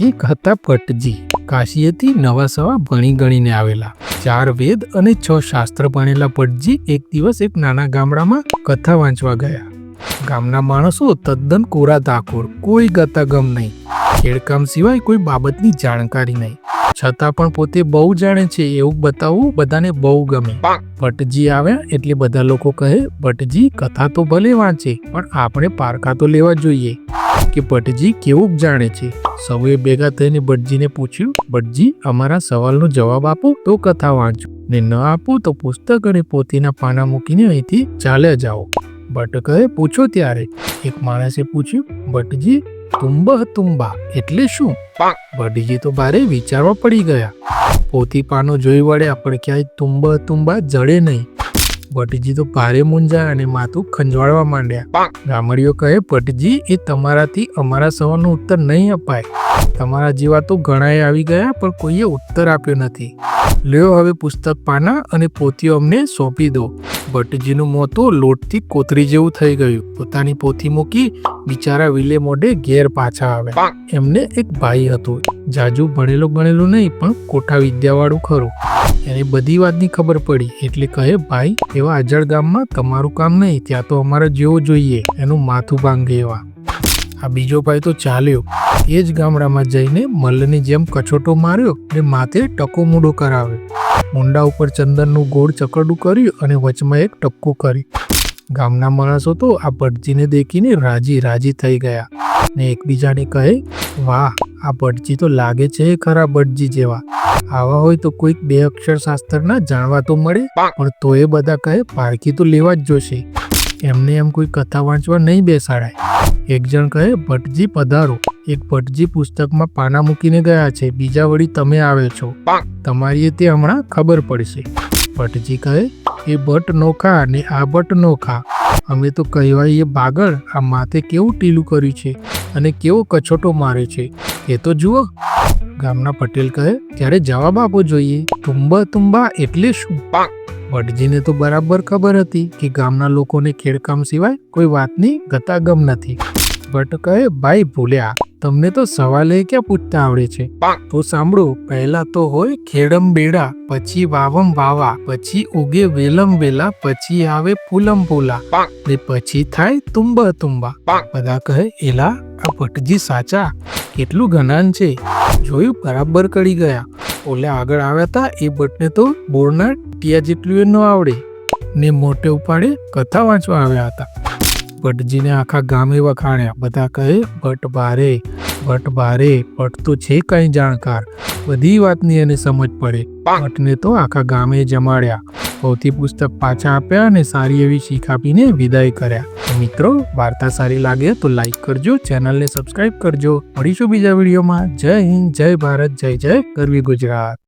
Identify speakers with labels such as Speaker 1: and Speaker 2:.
Speaker 1: એક હતા ભટ્ટજી. કાશીએથી નવા સવા ભણી ગણીને આવેલા. ચાર વેદ અને છ શાસ્ત્ર ભણેલા ભટ્ટજી એક દિવસ એક નાના ગામડામાં કથા વાંચવા ગયા. ગામના માણસો તદ્દન કોરા ધાકોર કોઈ ગતાગમ નહીં. ખેડકામ સિવાય કોઈ બાબતની જાણકારી નહીં. છતાં પણ પોતે બહુ જાણે છે એવું બતાવવું બધાને બહુ ગમે. ભટ્ટજી આવ્યા એટલે બધા લોકો કહે, ભટ્ટજી, કથા તો ભલે વાંચે, પણ આપણે પારખા તો લેવા જોઈએ. કે ભટજી કેવું જાણે છે? સૌએ ભેગા થઈને ભટજીને પૂછ્યું ભટજી અમારા સવાલનો જવાબ આપો, તો કથા વાંચો. ને ન આપો તો પુસ્તક અને પોતીના પાના મૂકીને અહીંથી ચાલ્યા જાઓ. ભટકે પૂછો ત્યારે, એક માણસે પૂછ્યું ભટજી તુંબ તુંબા, એટલે શું? ભટજી તો ભારે વિચારવા પડી ગયા. પોતી પાનો જોઈ વળ્યા, પણ ક્યાંય તુંબ તુંબા જડે નહીં. ભટ્ટજી તો ભારે મૂંઝાયા અને માથું ખંજવાળવા માંડ્યા. ગામડીઓ કહે ભટ્ટજી એ તમારાથી અમારા સવાલનો ઉત્તર નહીં અપાય. તમારા જેવા તો ઘણાએ આવી ગયા પણ કોઈએ ઉત્તર આપ્યો નથી. લ્યો હવે પુસ્તક પાના અને પોતીઓ અમને સોંપી દો. ભટ્ટજીનું મોં તો લોટથી કોતરી જેવું થઈ ગયું. પોતાની પોથી મૂકી બિચારા વિલે મોઢે ઘેર પાછા આવ્યા. એમને એક ભાઈ હતો. જાજુ ભણેલો ગણેલો નહીં પણ કોઠા વિદ્યાવાળું ખરું. એને બધી વાતની ખબર પડી. એટલે કહે ભાઈ એવા અજળ ગામમાં તમારું કામ નહીં ત્યાં તો અમારે જેવો જોઈએ. એનું માથું ભાંગે એવા. આ બીજો ભાઈ તો ચાલ્યો. એ જ ગામડામાં જઈને મલ્લની જેમ કચોટો માર્યો ને માથે ટકો મૂડો કરાવ્યો. મુંડા ઉપર ચંદનનું ગોળ ચકરડું કર્યું અને વચમાં એક ટપકું કર્યું ગામના માણસો તો આ ભટજીને દેખીને રાજી રાજી થઈ ગયા ને એકબીજાને કહે, વાહ, આ ભટજી તો લાગે છે ખરા ભટજી જેવા. આવા હોય તો કોઈક બે અક્ષર શાસ્ત્રના જાણવા તો મળે, પણ તો એ બધા કહે, પારખી તો લેવા જ જોશે. એમને એમ કોઈ કથા વાંચવા નહીં બેસાડાય. એક જણ કહે, ભટજી પધારો. એક ભટજી પુસ્તકમાં પાના મૂકીને ગયા છે બીજા વળી તમે આવે છો. તમારી તે હમણાં ખબર પડશે. ભટજી કહે એ ભટ્ટ નોખા ને આ ભટ્ટ નોખા અમે તો કહેવાય એ બાગળ આ માથે કેવું ટીલું કર્યું છે અને કેવો કછોટો મારે છે. એ તો જુઓ. ગામના પટેલ કહે ત્યારે જવાબ આપવો જોઈએ. તુંબા તુંબા એટલે શું? ભટજીને તો બરાબર ખબર હતી કે ગામના લોકોને ખેડકામ સિવાય કોઈ વાતની ગતાગમ નથી. ભટ્ટ કહે ભાઈ ભૂલ્યા. તમને તો સવાલે ક્યાં પૂછતા આવડે છે? તો સાંભળો પહેલા તો હોય ખેડમ બેડા પછી વાવમ વાવા પછી ઉગે વેલમ વેલા પછી આવે ફૂલમ ફૂલા. ને પછી થાય તુંબા તુંબા. બધા કહે એલા આ ભટ્ટજી સાચા? કેટલું ઘનાન છે? જોયું બરાબર કરી ગયા. ઓલે આગળ આવ્યા હતા એ ભટ્ટને તો બોરના ટિયા જેટલું ન આવડે. ને મોટે ઉપાડે કથા વાંચવા આવ્યા હતા. ભટ્ટજીને આખા ગામે વખાણ્યા. બધા કહે ભટ્ટ ભારે ભટ્ટ ભારે ભટ્ટ તો છે કઈ જાણકાર. બધી વાતની એને સમજ પડે. ભટ્ટને તો આખા ગામે જમાડ્યા. ભૌતિક પુસ્તક પાછા આપ્યા અને સારી એવી શીખ આપીને વિદાય કર્યા. મિત્રો, વાર્તા સારી લાગે તો લાઈક કરજો, ચેનલને સબસ્ક્રાઇબ કરજો. મળીશું બીજા વિડીયોમાં. જય હિન્દ, જય ભારત, જય જય ગરવી ગુજરાત.